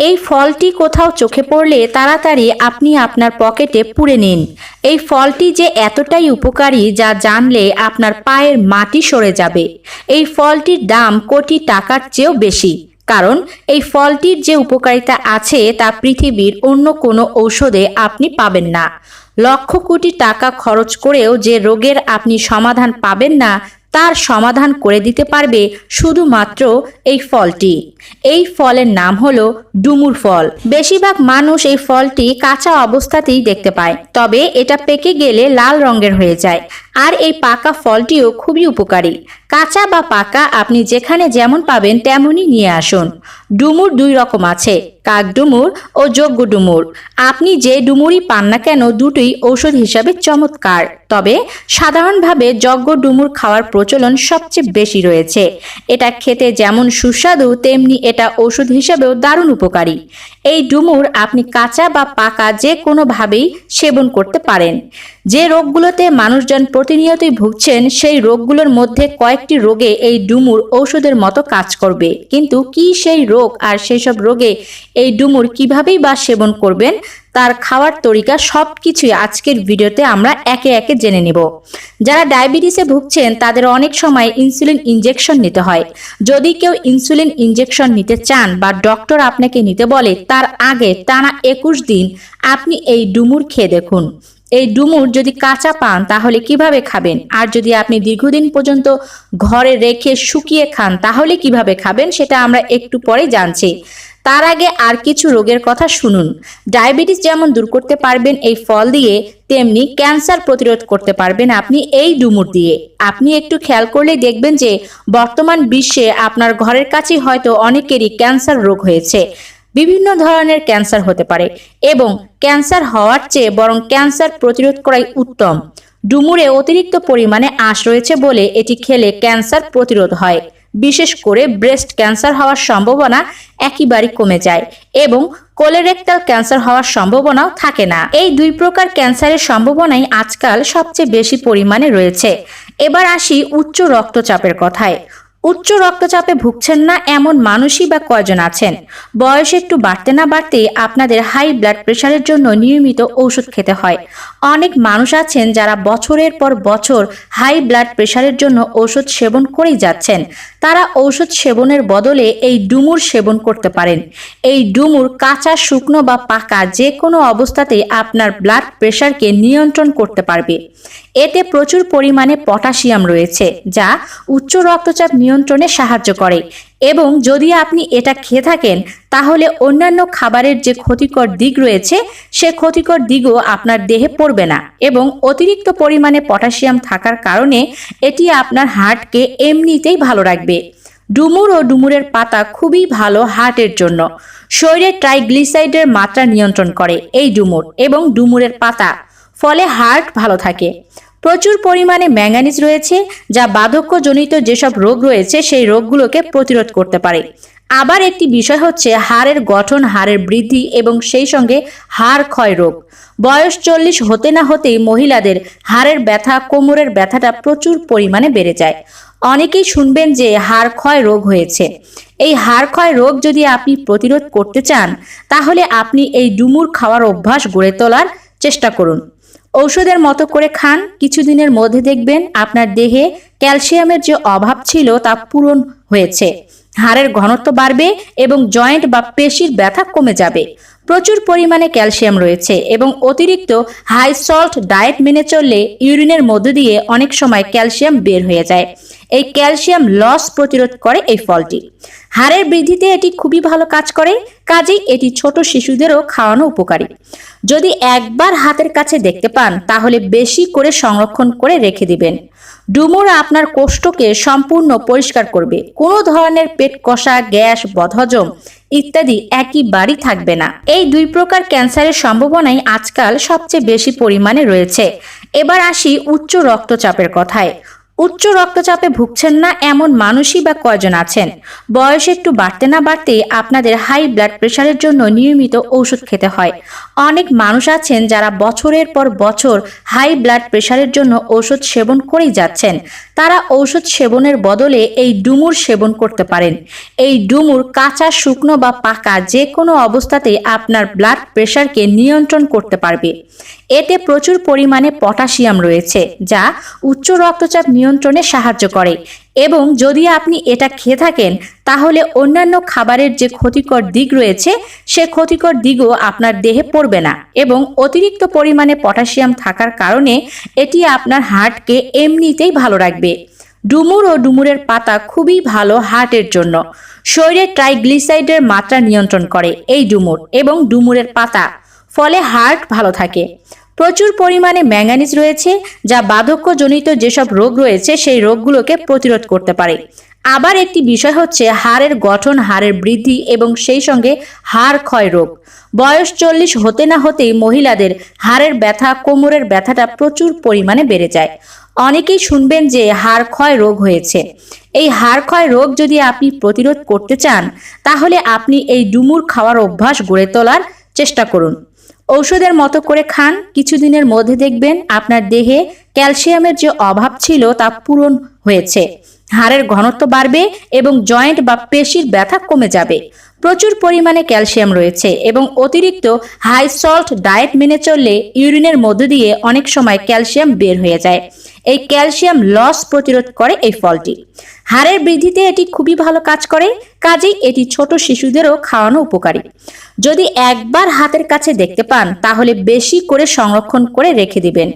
এই ফলটি কোথাও চোখে পড়লে তাড়াতাড়ি আপনি আপনার পকেটে পুরে নিন। এই ফলটি যে এতটাই উপকারী যা জানলে আপনার পায়ের মাটি সরে যাবে। এই ফলটির দাম কোটি টাকার চেয়েও বেশি। কারণ এই ফলটির যে উপকারিতা আছে তা পৃথিবীর অন্য কোনো ঔষধে আপনি পাবেন না। লক্ষ কোটি টাকা খরচ করেও যে রোগের আপনি সমাধান পাবেন না তার সমাধান করে দিতে পারবে শুধুমাত্র এই ফলটি। এই ফলের নাম হলো ডুমুর ফল। বেশিরভাগ মানুষ এই ফলটি কাঁচা অবস্থাতেই দেখতে পায়, তবে এটা পেকে গেলে লাল রঙের হয়ে যায়। আর এই পাকা ফলটিও খুবই উপকারী। কাঁচা বা পাকা আপনি যেখানে যেমন পাবেন তেমনই নিয়ে আসুন। ডুমুর দুই রকম আছে, কাক ডুমুর ও যোগ্য ডুমুর। আপনি যে ডুমুরই পান না কেন দুটোই ঔষধ হিসাবে চমৎকার। তবে সাধারণভাবে যজ্ঞ ডুমুর খাওয়ার প্রচলন সবচেয়ে বেশি রয়েছে। এটা খেতে যেমন সুস্বাদু, তেমনি এটা ওষুধ হিসাবেও দারুণ উপকারী। এই ডুমুর আপনি কাঁচা বা পাকা যে কোনোভাবেই সেবন করতে পারেন। যে রোগগুলোতে মানুষজন প্রতিনিয়তই ভুগছেন, সেই রোগগুলোর মধ্যে কয়েকটি রোগে এই ডুমুর ঔষধের মতো কাজ করবে। কিন্তু কি সেই রোগ আর সেই সব রোগে এই ডুমুর কিভাবেই বা সেবন করবেন, তার খাওয়ার তরিকা সব কিছুই আজকের ভিডিওতে আমরা একে একে জেনে নেব। যারা ডায়াবেটিসে ভুগছেন, তাদের অনেক সময় ইনসুলিন ইনজেকশন নিতে হয়। যদি কেউ ইনসুলিন ইনজেকশন নিতে চান বা ডক্টর আপনাকে নিতে বলে, তার আগে টানা একুশ দিন আপনি এই ডুমুর খেয়ে দেখুন। এই ডুমুর যদি কাঁচা পান, তাহলে কীভাবে খাবেন? আর যদি আপনি দীর্ঘদিন পর্যন্ত ঘরে রেখে শুকিয়ে খান, তাহলে কীভাবে খাবেন সেটা আমরা একটু পরে জানছি। তার আগে আর কিছু রোগের কথা শুনুন। ডায়াবেটিস যেমন দূর করতে পারবেন এই ফল দিয়ে, তেমনি ক্যান্সার প্রতিরোধ করতে পারবেন আপনি এই ডুমুর দিয়ে। আপনি একটু খেয়াল করলেই দেখবেন যে, বর্তমান বিশ্বে আপনার ঘরের কাছেই হয়তো অনেকেরই ক্যান্সার রোগ হয়েছে। বিভিন্ন ধরনের ক্যান্সার হতে পারে এবং ক্যান্সার হওয়ার চেয়ে বরং ক্যান্সার প্রতিরোধ করাই উত্তম। ডুমুরে অতিরিক্ত পরিমাণে আঁশ রয়েছে বলে এটি খেলে ক্যান্সার প্রতিরোধ হয়। বিশেষ করে ব্রেস্ট ক্যান্সার হওয়ার সম্ভাবনা একেবারেই কমে যায় এবং কোলেরেক্টাল ক্যান্সার হওয়ার সম্ভাবনাও থাকে না। এই দুই প্রকার ক্যান্সারের সম্ভাবনাই আজকাল সবচেয়ে বেশি পরিমাণে রয়েছে। এবার আসি উচ্চ রক্তচাপের কথায়। উচ্চ রক্তচাপে ভুগছেন না এমন মানুষই বা কয়জন আছেন? বয়স একটু বাড়তে না বাড়তে আপনাদের হাই ব্লাড প্রেশারের জন্য নিয়মিত ঔষধ খেতে হয়। অনেক মানুষ আছেন যারা বছরের পর বছর হাই ব্লাড প্রেশারের জন্য ঔষধ সেবন করেই যাচ্ছেন। তারা ঔষধ সেবনের বদলে এই ডুমুর সেবন করতে পারেন। এই ডুমুর কাঁচা, শুকনো বা পাকা যে কোনো অবস্থাতেই আপনার ব্লাড প্রেশারকে নিয়ন্ত্রণ করতে পারবে। এতে প্রচুর পরিমাণে পটাশিয়াম রয়েছে, যা উচ্চ রক্তচাপ নিয়ন্ত্রণে সাহায্য করে। এবং যদি আপনি এটা খেয়ে থাকেন, তাহলে অন্যান্য খাবারের যে ক্ষতিকর দিক রয়েছে, সে ক্ষতিকর দিকও আপনার দেহে পড়বে না এবং অতিরিক্ত পরিমাণে পটাশিয়াম থাকার কারণে এটি আপনার হার্টকে এমনিতেই ভালো রাখবে। ডুমুর ও ডুমুরের পাতা খুবই ভালো হার্টের জন্য। শরীরে ট্রাইগ্লিসাইডের মাত্রা নিয়ন্ত্রণ করে এই ডুমুর এবং ডুমুরের পাতা। ফলে হার্ট ভালো থাকে। প্রচুর পরিমাণে ম্যাঙ্গানিজ রয়েছে, যা বার্ধক্যজনিত যেসব রোগ রয়েছে, সেই রোগগুলোকে প্রতিরোধ করতে পারে। আবার একটি বিষয় হচ্ছে হাড়ের গঠন, হাড়ের বৃদ্ধি এবং সেই সঙ্গে হাড় ক্ষয় রোগ। বয়স চল্লিশ হতে না হতেই মহিলাদের হাড়ের ব্যথা, কোমরের ব্যথাটা প্রচুর পরিমাণে বেড়ে যায়। অনেকেই শুনবেন যে হাড় ক্ষয় রোগ হয়েছে। এই হাড় ক্ষয় রোগ যদি আপনি প্রতিরোধ করতে চান, তাহলে আপনি এই ডুমুর খাওয়ার অভ্যাস গড়ে তোলার চেষ্টা করুন। ঔষধের মতো করে খান। কিছুদিনের মধ্যে দেখবেন আপনার দেহে ক্যালসিয়ামের যে অভাব ছিল তা পূরণ হয়েছে। হাড়ের ঘনত্ব বাড়বে এবং জয়েন্ট বা পেশির ব্যথা কমে যাবে। প্রচুর পরিমাণে ক্যালসিয়াম রয়েছে এবং অতিরিক্ত হাই সল্ট ডায়েট মেনে চললে ইউরিনের মধ্য দিয়ে অনেক সময় ক্যালসিয়াম বের হয়ে যায়। এই ক্যালসিয়াম লস প্রতিরোধ করে এই ফলটি। হাড়ের বৃদ্ধিতে এটি খুবই ভালো কাজ করে, কাজেই এটি ছোট শিশুদেরও খাওয়ানো উপকারী। যদি একবার হাতের কাছে দেখতে পান, তাহলে বেশি করে সংরক্ষণ করে রেখে দিবেন। ডুমুর আপনার কোষ্ঠকে সম্পূর্ণ পরিষ্কার করবে। কোনো ধরনের পেট কষা, গ্যাস, বদহজম ইত্যাদি একই বাড়ি থাকবে না। এই দুই প্রকার ক্যান্সারের সম্ভাবনাই আজকাল সবচেয়ে বেশি পরিমাণে রয়েছে। এবার আসি উচ্চ রক্তচাপের কথায়। উচ্চ রক্তচাপে ভুগছেন না এমন মানুষই বা কয়জন আছেন? বয়স একটু বাড়তে না বাড়তে আপনাদের হাই ব্লাড প্রেশারের জন্য নিয়মিত ঔষধ খেতে হয়। অনেক মানুষ আছেন যারা বছরের পর বছর হাই ব্লাড প্রেশারের জন্য ঔষধ সেবন করেই যাচ্ছেন। তারা ঔষধ সেবনের বদলে এই ডুমুর সেবন করতে পারেন। এই ডুমুর কাঁচা, শুকনো বা পাকা যে কোনো অবস্থাতে আপনার ব্লাড প্রেশারকে নিয়ন্ত্রণ করতে পারবে। এতে প্রচুর পরিমাণে পটাশিয়াম রয়েছে, যা উচ্চ রক্তচাপ নিয়ন্ত্রণে সাহায্য করে। এবং যদি আপনি এটা খেয়ে থাকেন, তাহলে অন্যান্য খাবারের যে ক্ষতিকর দিক রয়েছে, সে ক্ষতিকর দিকও আপনার দেহে পড়বে না এবং অতিরিক্ত পরিমাণে পটাশিয়াম থাকার কারণে এটি আপনার হার্টকে এমনিতেই ভালো রাখবে। ডুমুর ও ডুমুরের পাতা খুবই ভালো হার্টের জন্য। শরীরে ট্রাইগ্লিসাইডের মাত্রা নিয়ন্ত্রণ করে এই ডুমুর এবং ডুমুরের পাতা। ফলে হার্ট ভালো থাকে। প্রচুর পরিমাণে ম্যাঙ্গানিজ রয়েছে, যা বার্ধক্যজনিত যেসব রোগ রয়েছে, সেই রোগগুলোকে প্রতিরোধ করতে পারে। আবার একটি বিষয় হচ্ছে হাড়ের গঠন, হাড়ের বৃদ্ধি এবং সেই সঙ্গে হাড় ক্ষয় রোগ। বয়স চল্লিশ হতে না হতেই মহিলাদের হাড়ের ব্যথা, কোমরের ব্যথাটা প্রচুর পরিমাণে বেড়ে যায়। অনেকেই শুনবেন যে হাড় ক্ষয় রোগ হয়েছে। এই হাড় ক্ষয় রোগ যদি আপনি প্রতিরোধ করতে চান, তাহলে আপনি এই ডুমুর খাওয়ার অভ্যাস গড়ে তোলার চেষ্টা করুন। ঔষধের মতো করে খান। কিছুদিনের মধ্যে দেখবেন আপনার দেহে ক্যালসিয়ামের যে অভাব ছিল তা পূরণ হয়েছে। হাড়ের ঘনত্ব বাড়বে এবং জয়েন্ট বা পেশির ব্যথা কমে যাবে। প্রচুর পরিমাণে ক্যালসিয়াম রয়েছে এবং অতিরিক্ত হাই সল্ট ডায়েট মেনে চললে ইউরিনের মধ্য দিয়ে অনেক সময় ক্যালসিয়াম বের হয়ে যায়। এই ক্যালসিয়াম লস প্রতিরোধ করে এই ফলটি। হাড়ের বৃদ্ধিতে এটি খুবই ভালো কাজ করে, কাজেই এটি ছোট শিশুদেরও খাওয়ানো উপকারী। যদি একবার হাতের কাছে দেখতে পান, তাহলে বেশি করে সংরক্ষণ করে রেখে দিবেন।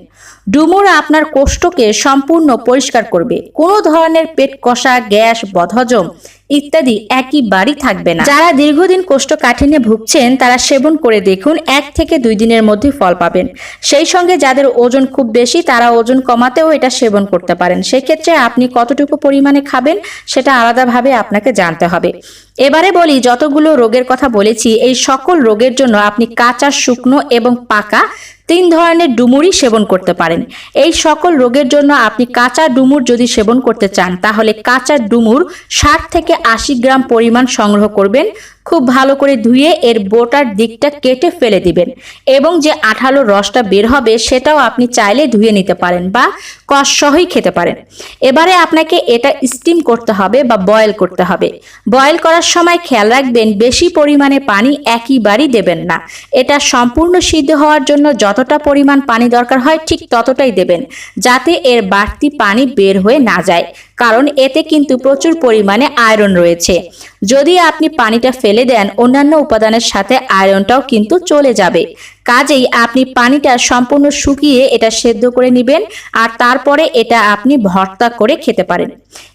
ডুমুর আপনার কোষ্ঠকে সম্পূর্ণ পরিষ্কার করবে। কোনো ধরনের পেট কষা, গ্যাস, বদহজম ইত্যাদি একইবারই থাকবে না। যারা দীর্ঘদিন কোষ্ঠকাঠিন্যে ভুগছেন, তারা সেবন করে দেখুন, এক থেকে দুই দিনের মধ্যে ফল পাবেন। সেই সঙ্গে যাদের ওজন খুব বেশি, তারা ওজন কমাতেও এটা সেবন করতে পারেন। সেক্ষেত্রে আপনি কতটুকু পরিমাণে খাবেন, সেটা আলাদাভাবে আপনাকে জানতে হবে। এবারে বলি, যতগুলো রোগের কথা বলেছি, এই সকল রোগের জন্য আপনি কাঁচা, শুকনো এবং পাকা তিন ধরনের ডুমুরই সেবন করতে পারেন। এই সকল রোগের জন্য আপনি কাঁচা ডুমুর যদি সেবন করতে চান, তাহলে কাঁচা ডুমুর ষাট থেকে আশি গ্রাম পরিমাণ সংগ্রহ করবেন। খুব ভালো করে ধুয়ে এর বোটার দিকটা কেটে ফেলে দিবেন। এবং যে আঠালো রসটা বের হবে, সেটাও আপনি চাইলে ধুয়ে নিতে পারেন বা কষ সহই খেতে পারেন। এবারে আপনাকে এটা স্টিম করতে হবে বা বয়েল করতে হবে। বয়েল করার সময় খেয়াল রাখবেন, বেশি পরিমাণে পানি একইবারই দেবেন না। এটা সম্পূর্ণ সিদ্ধ হওয়ার জন্য যতটা পরিমাণ পানি দরকার হয়, ঠিক ততটাই দেবেন, যাতে এর বাড়তি পানি বের হয়ে না যায়। কারণ এতে কিন্তু প্রচুর পরিমাণে আয়রন রয়েছে। যদি আপনি পানিটা ফেলে দেন, অন্যান্য উপাদানের সাথে আয়রনটাও কিন্তু চলে যাবে। কাজেই আপনি পানিটা সম্পূর্ণ শুকিয়ে এটা সেদ্ধ করে নেবেন আর তারপরে এটা আপনি ভর্তা করে খেতে পারেন।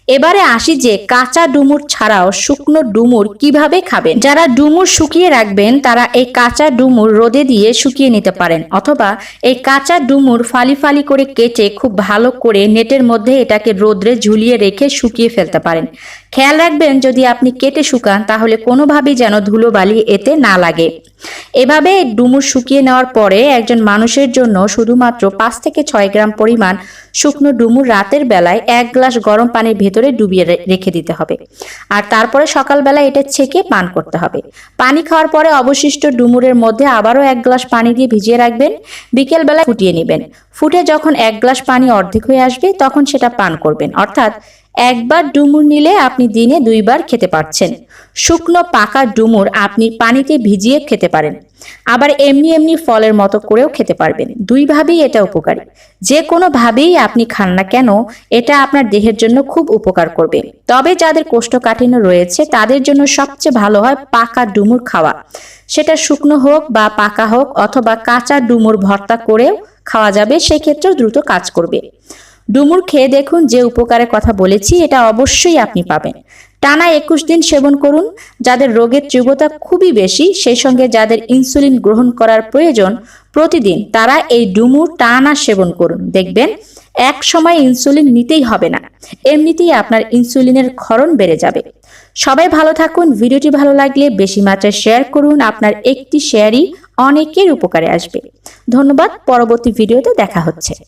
এবারে আসি যে কাঁচা ডুমুর ছাড়াও শুকনো ডুমুর কীভাবে খাবেন? যারা ডুমুর শুকিয়ে রাখবেন, তারা এই কাঁচা ডুমুর রোদে দিয়ে শুকিয়ে নিতে পারেন অথবা এই কাঁচা ডুমুর ফালি ফালি করে কেটে খুব ভালো করে নেটের মধ্যে এটাকে রোদ্রে ঝুলিয়ে রেখে শুকিয়ে ফেলতে পারেন। খেয়াল রাখবেন, যদি আপনি কেটে শুকান, তাহলে কোনোভাবেই যেন ধুলোবালি এতে না লাগে। এভাবে ডুমুর শুকিয়ে নেওয়ার পরে একজন মানুষের জন্য শুধুমাত্র পাঁচ থেকে ছয় গ্রাম পরিমাণ শুকনো ডুমুর রাতের বেলায় এক গ্লাস গরম পানির ভেতরে ডুবিয়ে রেখে দিতে হবে। আর তারপরে সকালবেলা এটা ছেঁকে পান করতে হবে। পানি খাওয়ার পরে অবশিষ্ট ডুমুরের মধ্যে আবারও এক গ্লাস পানি দিয়ে ভিজিয়ে রাখবেন। বিকেলবেলা ফুটিয়ে নেবেন। ফুটে যখন এক গ্লাস পানি অর্ধেক হয়ে আসবে, তখন সেটা পান করবেন। অর্থাৎ একবার ডুমুর নিলে আপনি দিনে দুইবার খেতে পারছেন। শুকনো পাকা ডুমুর আপনি পানিতে ভিজিয়ে খেতে পারেন। আবার এমনি এমনি ফলের মতো করেও খেতে পারবেন। দুইভাবেই এটা উপকারী। যে কোনোভাবেই আপনি খান না কেন, এটা আপনার দেহের জন্য খুব উপকার করবে। তবে যাদের কোষ্ঠকাঠিন্য রয়েছে, তাদের জন্য সবচেয়ে ভালো হয় পাকা ডুমুর খাওয়া। সেটা শুকনো হোক বা পাকা হোক অথবা কাঁচা ডুমুর ভর্তা করেও খাওয়া যাবে, সেক্ষেত্রেও দ্রুত কাজ করবে। ডুমুর খেয়ে দেখুন যে উপকারের কথা বলেছি, এটা অবশ্যই আপনি পাবেন। টানা একুশ দিন সেবন করুন, যাদের রোগের তীব্রতা খুবই বেশি, সেই সঙ্গে যাদের ইনসুলিন গ্রহণ করার প্রয়োজন, প্রতিদিন তারা এই ডুমুর টানা সেবন করুন। দেখবেন, এক সময় ইনসুলিন নিতেই হবে না, এমনিতেই আপনার ইনসুলিনের ক্ষরণ বেড়ে যাবে। সবাই ভালো থাকুন, ভিডিওটি ভালো লাগলে বেশি মাত্রায় শেয়ার করুন, আপনার একটি শেয়ারই অনেকের উপকারে আসবে। ধন্যবাদ, পরবর্তী ভিডিওতে দেখা হচ্ছে।